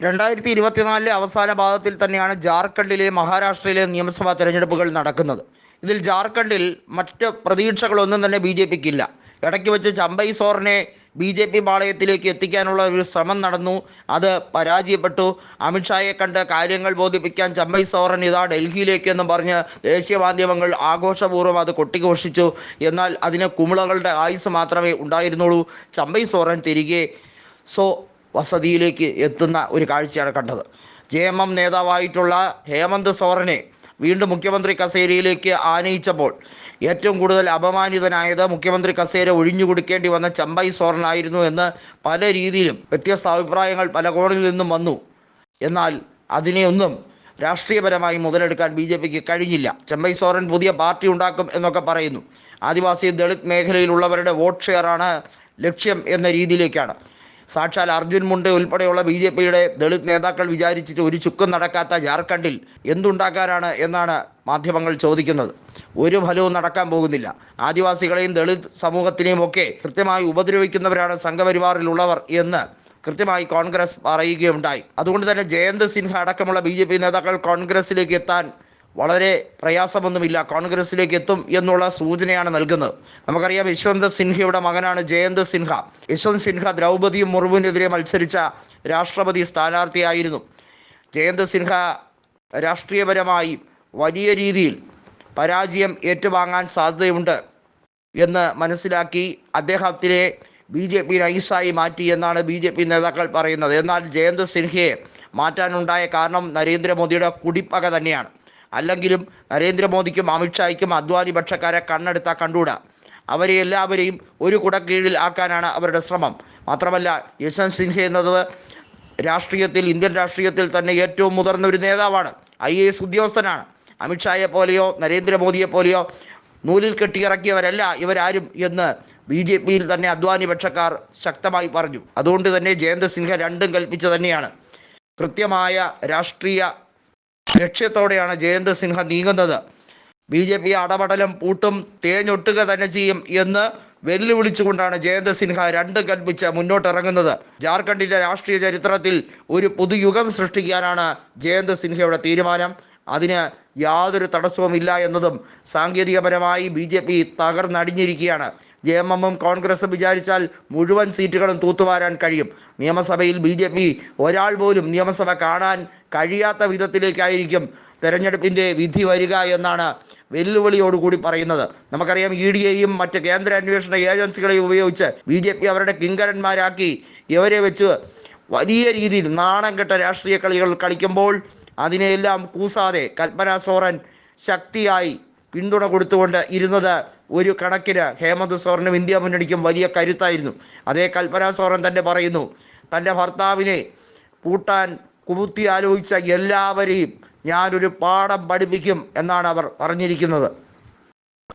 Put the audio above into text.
രണ്ടായിരത്തി ഇരുപത്തിനാലിലെ അവസാന പാദത്തിൽ തന്നെയാണ് ജാർഖണ്ഡിലെ മഹാരാഷ്ട്രയിലെ നിയമസഭാ തെരഞ്ഞെടുപ്പുകൾ നടക്കുന്നത്. ഇതിൽ ജാർഖണ്ഡിൽ മറ്റ് പ്രതീക്ഷകളൊന്നും തന്നെ ബി ജെ പിക്ക് ഇല്ല ഇടയ്ക്ക് വെച്ച് ചമ്പൈ സോറിനെ ബി ജെ പി പാളയത്തിലേക്ക് എത്തിക്കാനുള്ള ഒരു ശ്രമം നടന്നു. അത് പരാജയപ്പെട്ടു. അമിത്ഷായെ കണ്ട് കാര്യങ്ങൾ ബോധിപ്പിക്കാൻ ചമ്പൈ സോറൻ ഇതാ ഡൽഹിയിലേക്കെന്ന് പറഞ്ഞ് ദേശീയ മാധ്യമങ്ങൾ ആഘോഷപൂർവം അത് കൊട്ടിഘോഷിച്ചു. എന്നാൽ അതിന് കുമിളകളുടെ ആയുസ് മാത്രമേ ഉണ്ടായിരുന്നുള്ളൂ. ചമ്പൈ സോറൻ തിരികെ. സോ വസതിയിലേക്ക് എത്തുന്ന ഒരു കാഴ്ചയാണ് കണ്ടത്. ജെ എം എം നേതാവായിട്ടുള്ള ഹേമന്ത് സോറനെ വീണ്ടും മുഖ്യമന്ത്രി കസേരയിലേക്ക് ആനയിച്ചപ്പോൾ ഏറ്റവും കൂടുതൽ അപമാനിതനായത് മുഖ്യമന്ത്രി കസേര ഒഴിഞ്ഞു കൊടുക്കേണ്ടി വന്ന ചമ്പൈ സോറനായിരുന്നു എന്ന് പല രീതിയിലും വ്യത്യസ്ത അഭിപ്രായങ്ങൾ പല കോണിൽ നിന്നും വന്നു. എന്നാൽ അതിനെയൊന്നും രാഷ്ട്രീയപരമായി മുതലെടുക്കാൻ ബി ജെ പിക്ക് കഴിഞ്ഞില്ല. ചെമ്പൈ സോറൻ പുതിയ പാർട്ടി ഉണ്ടാക്കും എന്നൊക്കെ പറയുന്നു. ആദിവാസി ദളിത് മേഖലയിലുള്ളവരുടെ വോട്ട് ഷെയറാണ് ലക്ഷ്യം എന്ന രീതിയിലേക്കാണ്. സാക്ഷാൽ അർജുൻ മുണ്ടെ ഉൾപ്പെടെയുള്ള ബി ജെ പിയുടെ ദളിത് നേതാക്കൾ വിചാരിച്ചിട്ട് ഒരു ചുക്കും നടക്കാത്ത ജാർഖണ്ഡിൽ എന്തുണ്ടാക്കാനാണ് എന്നാണ് മാധ്യമങ്ങൾ ചോദിക്കുന്നത്. ഒരു ഫലവും നടക്കാൻ പോകുന്നില്ല. ആദിവാസികളെയും ദളിത് സമൂഹത്തിനെയും ഒക്കെ കൃത്യമായി ഉപദ്രവിക്കുന്നവരാണ് സംഘപരിവാറിലുള്ളവർ എന്ന് കൃത്യമായി കോൺഗ്രസ് പറയുകയുണ്ടായി. അതുകൊണ്ട് തന്നെ ജയന്ത് സിൻഹ അടക്കമുള്ള ബി നേതാക്കൾ കോൺഗ്രസിലേക്ക് എത്താൻ വളരെ പ്രയാസമൊന്നുമില്ല. കോൺഗ്രസിലേക്ക് എത്തും എന്നുള്ള സൂചനയാണ് നൽകുന്നത്. നമുക്കറിയാം യശ്വന്ത് സിൻഹയുടെ മകനാണ് ജയന്ത് സിൻഹ. യശ്വന്ത് സിൻഹ ദ്രൗപദി മുർമുവിനെതിരെ മത്സരിച്ച രാഷ്ട്രപതി സ്ഥാനാർത്ഥിയായിരുന്നു. ജയന്ത് സിൻഹ രാഷ്ട്രീയപരമായി വലിയ രീതിയിൽ പരാജയം ഏറ്റുവാങ്ങാൻ സാധ്യതയുണ്ട് എന്ന് മനസ്സിലാക്കി അദ്ദേഹത്തിനെ ബി ജെ പി നൈസായി മാറ്റി എന്നാണ് ബി ജെ പി നേതാക്കൾ പറയുന്നത്. എന്നാൽ ജയന്ത് സിൻഹയെ മാറ്റാനുണ്ടായ കാരണം നരേന്ദ്രമോദിയുടെ കുടിപ്പക തന്നെയാണ്. അല്ലെങ്കിലും നരേന്ദ്രമോദിക്കും അമിത്ഷായ്ക്കും അദ്വാനി പക്ഷക്കാരെ കണ്ണെടുത്താൽ കണ്ടുകൂടാ. അവരെ എല്ലാവരെയും ഒരു കുടക്കീഴിൽ ആക്കാനാണ് അവരുടെ ശ്രമം. മാത്രമല്ല യശ്വന്ത് സിൻഹ എന്നത് രാഷ്ട്രീയത്തിൽ ഇന്ത്യൻ രാഷ്ട്രീയത്തിൽ തന്നെ ഏറ്റവും മുതിർന്ന ഒരു നേതാവാണ്. ഐ എ എസ് ഉദ്യോഗസ്ഥനാണ്. അമിത്ഷായെ പോലെയോ നരേന്ദ്രമോദിയെ പോലെയോ നൂലിൽ കെട്ടിയിറക്കിയവരല്ല ഇവരാരും എന്ന് ബി ജെ പിയിൽ തന്നെ അദ്വാനി പക്ഷക്കാർ ശക്തമായി പറഞ്ഞു. അതുകൊണ്ട് തന്നെ ജയന്ത് സിൻഹ രണ്ടും കൽപ്പിച്ചു തന്നെയാണ്. കൃത്യമായ രാഷ്ട്രീയ ലക്ഷ്യത്തോടെയാണ് ജയന്ത് സിൻഹ നീങ്ങുന്നത്. ബി ജെ പി അടപടലം പൂട്ടും തേഞ്ഞൊട്ടുക തന്നെ ചെയ്യും എന്ന് വെല്ലുവിളിച്ചുകൊണ്ടാണ് ജയന്ത് സിൻഹ രണ്ട് കൽപ്പിച്ച് മുന്നോട്ടിറങ്ങുന്നത്. ജാർഖണ്ഡിന്റെ രാഷ്ട്രീയ ചരിത്രത്തിൽ ഒരു പുതുയുഗം സൃഷ്ടിക്കാനാണ് ജയന്ത് സിൻഹയുടെ തീരുമാനം. അതിന് യാതൊരു തടസ്സവുമില്ല എന്നതും സാങ്കേതികപരമായി ബി ജെ പി തകർന്നടിഞ്ഞിരിക്കുകയാണ്. ജെ എം എമ്മും കോൺഗ്രസും വിചാരിച്ചാൽ മുഴുവൻ സീറ്റുകളും തൂത്തുവാരാൻ കഴിയും. നിയമസഭയിൽ ബി ജെ പി ഒരാൾ പോലും നിയമസഭ കാണാൻ കഴിയാത്ത വിധത്തിലേക്കായിരിക്കും തെരഞ്ഞെടുപ്പിന്റെ വിധി വരിക എന്നാണ് വെല്ലുവിളിയോടുകൂടി പറയുന്നത്. നമുക്കറിയാം ഇ ഡിയെയും മറ്റ് കേന്ദ്ര അന്വേഷണ ഏജൻസികളെയും ഉപയോഗിച്ച് ബി ജെ പി അവരുടെ കിങ്കരന്മാരാക്കി ഇവരെ വെച്ച് വലിയ രീതിയിൽ നാണം കെട്ട രാഷ്ട്രീയ കളികൾ കളിക്കുമ്പോൾ അതിനെയെല്ലാം കൂസാതെ കൽപ്പന സോറൻ ശക്തിയായി പിന്തുണ കൊടുത്തുകൊണ്ട് ഇരുന്നത് ഒരു കണക്കിന് ഹേമന്ത് സോറിനും ഇന്ത്യ മുന്നണിക്കും വലിയ കരുത്തായിരുന്നു. അതേ കൽപ്പന സോറൻ തന്നെ പറയുന്നു തന്റെ ഭർത്താവിനെ പൂട്ടാൻ കുമുത്തി ആലോചിച്ച എല്ലാവരെയും ഞാനൊരു പാഠം പഠിപ്പിക്കും എന്നാണ് അവർ പറഞ്ഞിരിക്കുന്നത്.